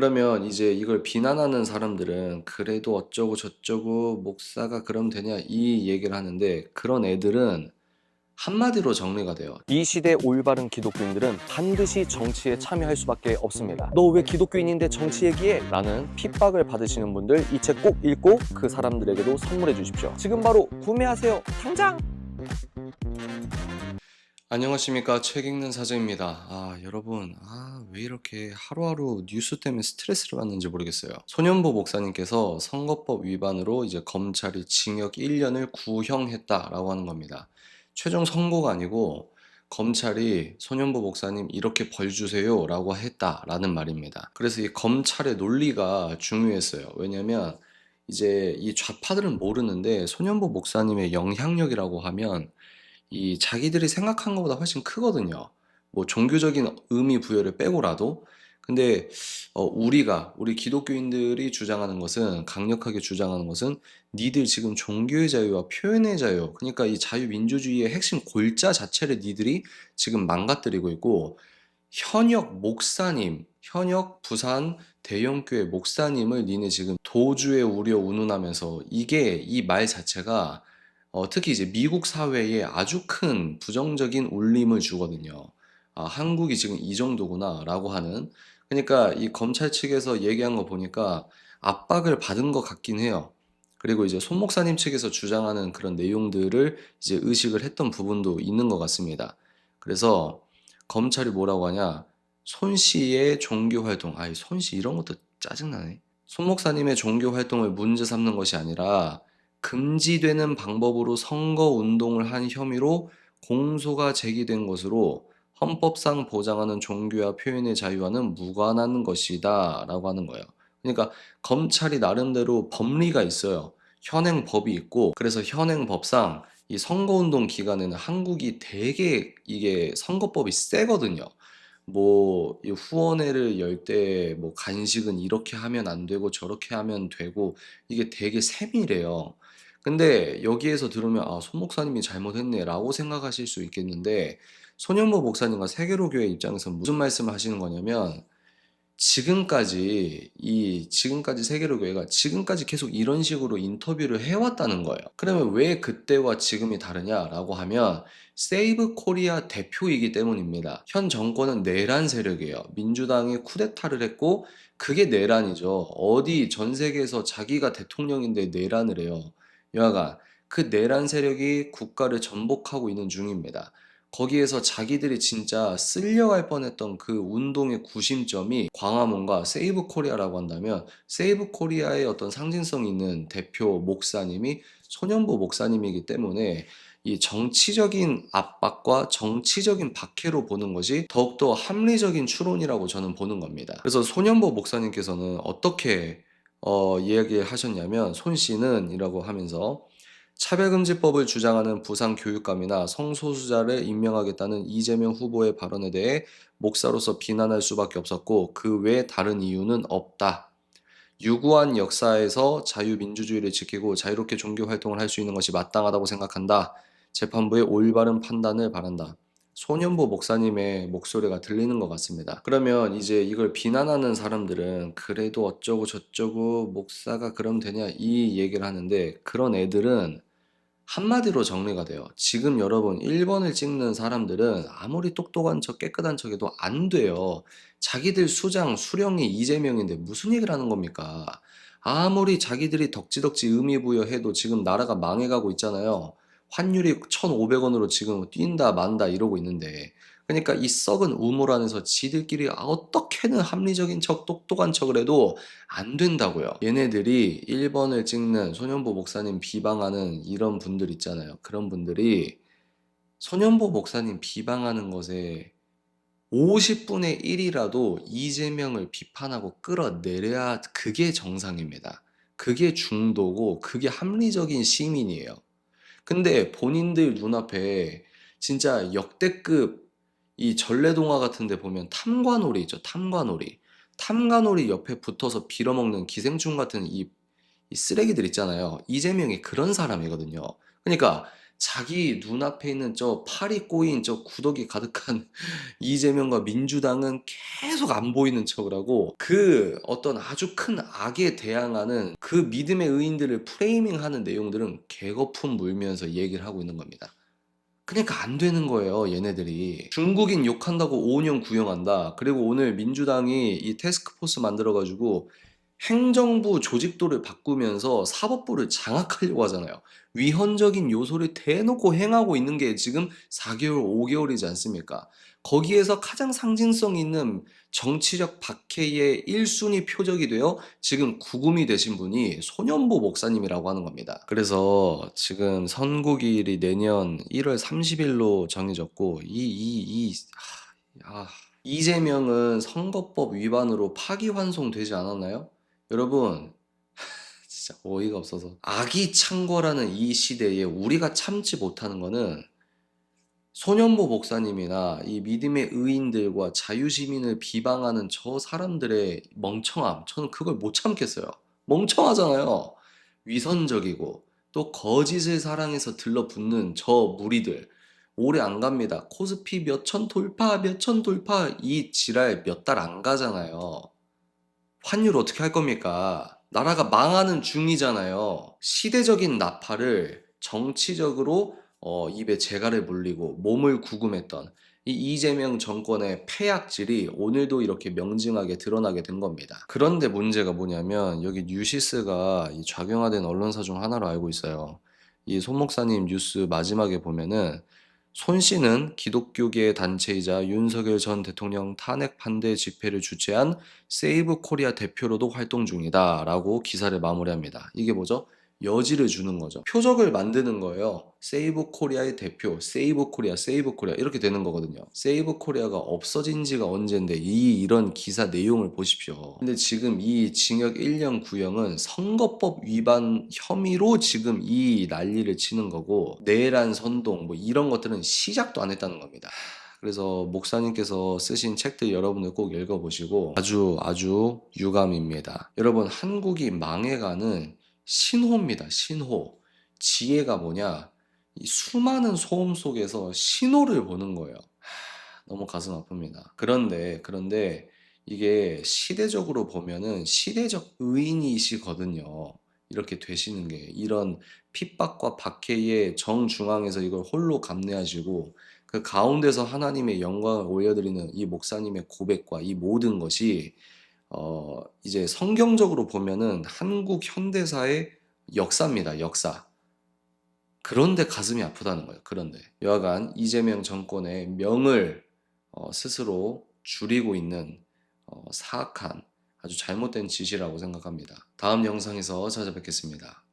그러면 이제 이걸 비난하는 사람들은 그래도 어쩌고 저쩌고 목사가 그럼 되냐 이 얘기를 하는데 그런 애들은 한마디로 정리가 돼요. 이 시대 올바른 기독교인들은 반드시 정치에 참여할 수밖에 없습니다. 너 왜 기독교인인데 정치 얘기해? 라는 핍박을 받으시는 분들 이 책 꼭 읽고 그 사람들에게도 선물해 주십시오. 지금 바로 구매하세요. 당장! 안녕하십니까 책 읽는 사제입니다. 아 여러분 아 왜 이렇게 하루하루 뉴스 때문에 스트레스를 받는지 모르겠어요. 소년보 목사님께서 선거법 위반으로 이제 검찰이 징역 1년을 구형했다라고 하는 겁니다. 최종 선고가 아니고 검찰이 소년보 목사님 이렇게 벌 주세요라고 했다라는 말입니다. 그래서 이 검찰의 논리가 중요했어요. 왜냐면 이제 이 좌파들은 모르는데 소년보 목사님의 영향력이라고 하면 이 자기들이 생각한 것보다 훨씬 크거든요. 뭐 종교적인 의미 부여를 빼고라도 근데 어, 우리가 우리 기독교인들이 주장하는 것은 강력하게 주장하는 것은 니들 지금 종교의 자유와 표현의 자유 그러니까 이 자유민주주의의 핵심 골자 자체를 니들이 지금 망가뜨리고 있고 현역 목사님 현역 부산 대형교회 목사님을 니네 지금 도주에 우려 운운하면서 이게 이 말 자체가 어, 특히 이제 미국 사회에 아주 큰 부정적인 울림을 주거든요. 아, 한국이 지금 이 정도구나 라고 하는. 그러니까 이 검찰 측에서 얘기한 거 보니까 압박을 받은 것 같긴 해요. 그리고 이제 손 목사님 측에서 주장하는 그런 내용들을 이제 의식을 했던 부분도 있는 것 같습니다. 그래서 검찰이 뭐라고 하냐? 손 씨의 종교 활동, 아이 손 씨 이런 것도 짜증나네. 손 목사님의 종교 활동을 문제 삼는 것이 아니라 금지되는 방법으로 선거 운동을 한 혐의로 공소가 제기된 것으로 헌법상 보장하는 종교와 표현의 자유와는 무관한 것이다 라고 하는 거예요. 그러니까 검찰이 나름대로 법리가 있어요. 현행 법이 있고 그래서 현행 법상 이 선거운동 기간에는 한국이 되게 이게 선거법이 세거든요. 뭐, 이 후원회를 열 때 뭐 간식은 이렇게 하면 안 되고 저렇게 하면 되고 이게 되게 세밀해요. 근데 여기에서 들으면 아, 손 목사님이 잘못했네라고 생각하실 수 있겠는데 손현보 목사님과 세계로교회 입장에서 무슨 말씀을 하시는 거냐면 지금까지 이 지금까지 세계로 교회가 지금까지 계속 이런 식으로 인터뷰를 해왔다는 거예요. 그러면 왜 그때와 지금이 다르냐라고 하면 세이브 코리아 대표이기 때문입니다. 현 정권은 내란 세력이에요. 민주당이 쿠데타를 했고 그게 내란이죠. 어디 전 세계에서 자기가 대통령인데 내란을 해요. 여하간 그 내란 세력이 국가를 전복하고 있는 중입니다. 거기에서 자기들이 진짜 쓸려갈 뻔했던 그 운동의 구심점이 광화문과 세이브 코리아라고 한다면 세이브 코리아의 어떤 상징성 있는 대표 목사님이 소년보 목사님이기 때문에 이 정치적인 압박과 정치적인 박해로 보는 것이 더욱더 합리적인 추론이라고 저는 보는 겁니다. 그래서 소년보 목사님께서는 어떻게 어, 이야기를 하셨냐면 손 씨는 이라고 하면서 차별금지법을 주장하는 부산 교육감이나 성소수자를 임명하겠다는 이재명 후보의 발언에 대해 목사로서 비난할 수밖에 없었고 그 외 다른 이유는 없다. 유구한 역사에서 자유민주주의를 지키고 자유롭게 종교 활동을 할 수 있는 것이 마땅하다고 생각한다. 재판부의 올바른 판단을 바란다. 소년보 목사님의 목소리가 들리는 것 같습니다. 그러면 이제 이걸 비난하는 사람들은 그래도 어쩌고 저쩌고 목사가 그럼 되냐 이 얘기를 하는데 그런 애들은 한마디로 정리가 돼요. 지금 여러분 1번을 찍는 사람들은 아무리 똑똑한 척 깨끗한 척해도 안 돼요. 자기들 수장 수령이 이재명인데 무슨 얘기를 하는 겁니까? 아무리 자기들이 덕지덕지 의미 부여해도 지금 나라가 망해가고 있잖아요. 환율이 1,500원으로 지금 뛴다 만다 이러고 있는데 그러니까 이 썩은 우물 안에서 지들끼리 어떻게는 합리적인 척 똑똑한 척을 해도 안 된다고요. 얘네들이 1번을 찍는 소년보 목사님 비방하는 이런 분들 있잖아요. 그런 분들이 소년보 목사님 비방하는 것에 50분의 1이라도 이재명을 비판하고 끌어내려야 그게 정상입니다. 그게 중도고 그게 합리적인 시민이에요. 근데 본인들 눈앞에 진짜 역대급 이 전래동화 같은 데 보면 탐관오리 있죠. 탐관오리. 탐관오리 옆에 붙어서 빌어먹는 기생충 같은 이, 이 쓰레기들 있잖아요. 이재명이 그런 사람이거든요. 그러니까 자기 눈앞에 있는 저 팔이 꼬인 저 구더기 가득한 이재명과 민주당은 계속 안 보이는 척을 하고 그 어떤 아주 큰 악에 대항하는 그 믿음의 의인들을 프레이밍하는 내용들은 개거품 물면서 얘기를 하고 있는 겁니다. 그러니까 안 되는 거예요, 얘네들이. 중국인 욕한다고 5년 구형한다. 그리고 오늘 민주당이 이 태스크포스 만들어가지고 행정부 조직도를 바꾸면서 사법부를 장악하려고 하잖아요. 위헌적인 요소를 대놓고 행하고 있는 게 지금 4개월, 5개월이지 않습니까? 거기에서 가장 상징성 있는 정치적 박해의 1순위 표적이 되어 지금 구금이 되신 분이 손현보 목사님이라고 하는 겁니다. 그래서 지금 선고기일이 내년 1월 30일로 정해졌고 이 이 이 아, 이재명은 선거법 위반으로 파기환송되지 않았나요? 여러분 진짜 어이가 없어서. 악이 창궐하는 이 시대에 우리가 참지 못하는 거는 손현보 목사님이나 이 믿음의 의인들과 자유시민을 비방하는 저 사람들의 멍청함. 저는 그걸 못 참겠어요. 멍청하잖아요. 위선적이고 또 거짓을 사랑해서 들러붙는 저 무리들. 오래 안 갑니다. 코스피 몇 천 돌파 몇 천 돌파 이 지랄 몇 달 안 가잖아요 환율 어떻게 할 겁니까? 나라가 망하는 중이잖아요. 시대적인 나팔을 정치적으로 어, 입에 재갈을 물리고 몸을 구금했던 이 이재명 정권의 폐악질이 오늘도 이렇게 명징하게 드러나게 된 겁니다. 그런데 문제가 뭐냐면 여기 뉴시스가 이 좌경화된 언론사 중 하나로 알고 있어요. 이 손 목사님 뉴스 마지막에 보면은 손 씨는 기독교계 단체이자 윤석열 전 대통령 탄핵 반대 집회를 주최한 세이브 코리아 대표로도 활동 중이다 라고 기사를 마무리합니다. 이게 뭐죠? 여지를 주는 거죠. 표적을 만드는 거예요. 세이브 코리아의 대표, 세이브 코리아, 세이브 코리아 이렇게 되는 거거든요. 세이브 코리아가 없어진 지가 언젠데 이 이런 기사 내용을 보십시오. 근데 지금 이 징역 1년 구형은 선거법 위반 혐의로 지금 이 난리를 치는 거고 내란 선동 뭐 이런 것들은 시작도 안 했다는 겁니다. 그래서 목사님께서 쓰신 책들 여러분들 꼭 읽어보시고 아주 아주 유감입니다. 여러분 한국이 망해가는 신호입니다. 신호. 지혜가 뭐냐? 이 수많은 소음 속에서 신호를 보는 거예요. 하, 너무 가슴 아픕니다. 그런데 그런데 이게 시대적으로 보면은 시대적 의인이시거든요. 이렇게 되시는 게 이런 핍박과 박해의 정중앙에서 이걸 홀로 감내하시고 그 가운데서 하나님의 영광을 올려드리는 이 목사님의 고백과 이 모든 것이 어 이제 성경적으로 보면은 한국 현대사의 역사입니다. 역사. 그런데 가슴이 아프다는 거예요. 그런데 여하간 이재명 정권의 명을 어, 스스로 줄이고 있는 어, 사악한 아주 잘못된 짓이라고 생각합니다. 다음 영상에서 찾아뵙겠습니다.